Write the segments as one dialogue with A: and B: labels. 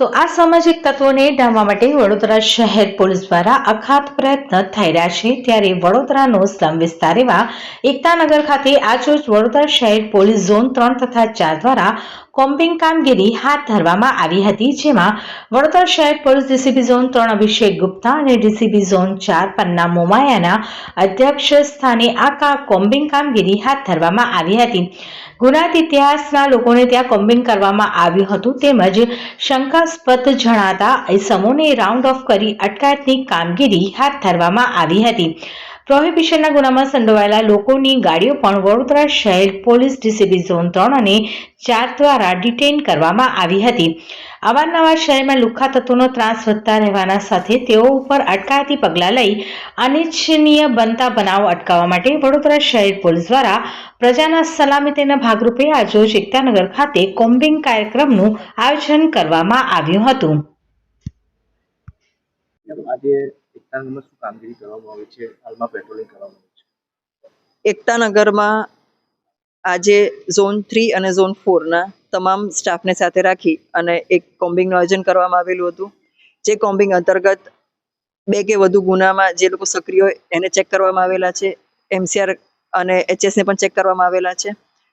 A: તો આ સામાજિક તત્વોને ડામવા માટે વડોદરા શહેર પોલીસ દ્વારા અખાત પ્રયત્ન થઈ રહ્યા છે. ત્યારે વડોદરાનો સ્લમ વિસ્તાર એવા એકતાનગર ખાતે આજરોજ વડોદરા શહેર પોલીસ ઝોન ત્રણ તથા ચાર દ્વારા કોમ્બિંગ કામગીરી હાથ ધરવામાં આવી હતી, જેમાં વડોદરા શહેર પોલીસ ડીસીપી ઝોન ત્રણ અભિષેક ગુપ્તા અને ડીસીપી ઝોન ચાર પન્ના મોમાયાના અધ્યક્ષ સ્થાને આ કોમ્બિંગ કામગીરી હાથ ધરવામાં આવી હતી. ગુનાત ઇતિહાસના લોકોને ત્યાં કોમ્બિંગ કરવામાં આવ્યું હતું તેમજ શંકાસ્પદ જણાતા ઇસમોને રાઉન્ડ ઓફ કરી અટકાયતની કામગીરી હાથ ધરવામાં આવી હતી. પ્રોહિબિશનના ગુનામાં સંડોવાયેલા લોકોની ગાડીઓ પણ વડોદરા શહેર પોલીસ ડીસીબી ઝોન ત્રણ અને ચાર દ્વારા ડિટેઇન કરવામાં આવી હતી. અવારનવાર શહેરમાં લુખ્ખા તત્વોનો ત્રાસ વધતા રહેવાના સાથે તેઓ ઉપર અટકાયતી પગલાં લઈ અનિચ્છનીય બનતા બનાવ અટકાવવા માટે વડોદરા શહેર પોલીસ દ્વારા પ્રજાના સલામતીના ભાગરૂપે આજરોજ એકતાનગર ખાતે કોમ્બિંગ કાર્યક્રમનું આયોજન કરવામાં આવ્યું હતું.
B: આજે એકતાનગરમાં શું કામગીરી કરવામાં આવી છે? હાલમાં પેટ્રોલિંગ કરવામાં આવ્યું છે.
C: એકતાનગરમાં આજે ઝોન થ્રી અને ઝોન ફોરના તમામ સ્ટાફને સાથે રાખી અને એક કોમ્બિંગનું આયોજન કરવામાં આવેલું હતું. જે કોમ્બિંગ અંતર્ગત બે કે વધુ ગુનામાં જે લોકો સક્રિય હોય એને ચેક કરવામાં આવેલા છે. એમસીઆર અને એચએસને પણ ચેક કરવામાં આવેલા છે.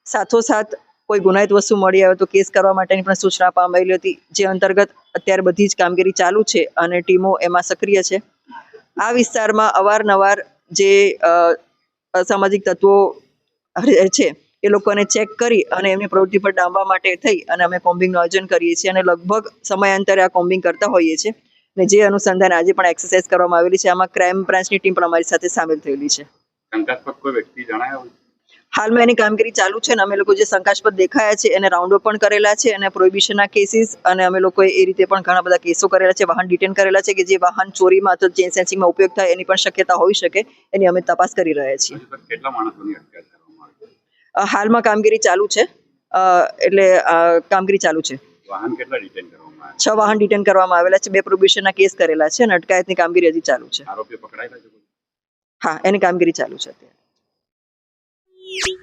C: સાથોસાથ કોઈ ગુનાહિત વસ્તુ મળી આવે તો કેસ કરવા માટેની પણ સૂચના આપવામાં આવેલી હતી. જે અંતર્ગત અત્યારે બધી જ કામગીરી ચાલુ છે અને ટીમો એમાં સક્રિય છે. આ વિસ્તારમાં અવારનવાર જે અસામાજિક તત્વો છે, એ લોકોને ચેક કરી અને એમની પ્રવૃત્તિ પર ડામવા માટે થઈ અને અમે કોમ્બિંગનું આયોજન કરીએ છીએ અને લગભગ સમયાંતરે આ કોમ્બિંગ કરતા હોઈએ છીએ. અને જે અનુસંધાન આજે પણ એક્સરસાઇઝ કરવામાં આવેલી છે, આમાં ક્રાઇમ બ્રાન્ચની ટીમ પણ અમારી સાથે સામેલ થયેલી છે.
D: શંકાસ્પદ કોઈ વ્યક્તિ જણાયો
C: હાલમાં એની કામગીરી ચાલુ છે અને અમે લોકો જે શંકાસ્પદ દેખાયા છે એને રાઉન્ડ અપ પણ કરેલા છે અને પ્રોહિબિશનના કેસીસ અને અમે લોકોએ એ રીતે પણ ઘણા બધા કેસો કરેલા છે વાહન ડિટેન કરેલા છે કે જે વાહન ચોરીમાં અથવા ચેન સેન્સિંગમાં ઉપયોગ થાય એની પણ શક્યતા હોઈ શકે એની અમે તપાસ કરી રહ્યા છીએ.
D: કેટલા માણસોની અટકાયત
C: હાલમાં કામગીરી ચાલુ છે એટલે કામગીરી ચાલુ છે.
D: વાહન કેટલા ડિટેન કરવામાં
C: છ? વાહન ડિટેન કરવામાં આવેલા છે બે પ્રોબિશનના કેસ કરેલા છે અને અટકાયતની કામગીરી હજી ચાલુ છે.
D: પકડાયેલા છે
C: હા એની કામગીરી ચાલુ છે અત્યારે. you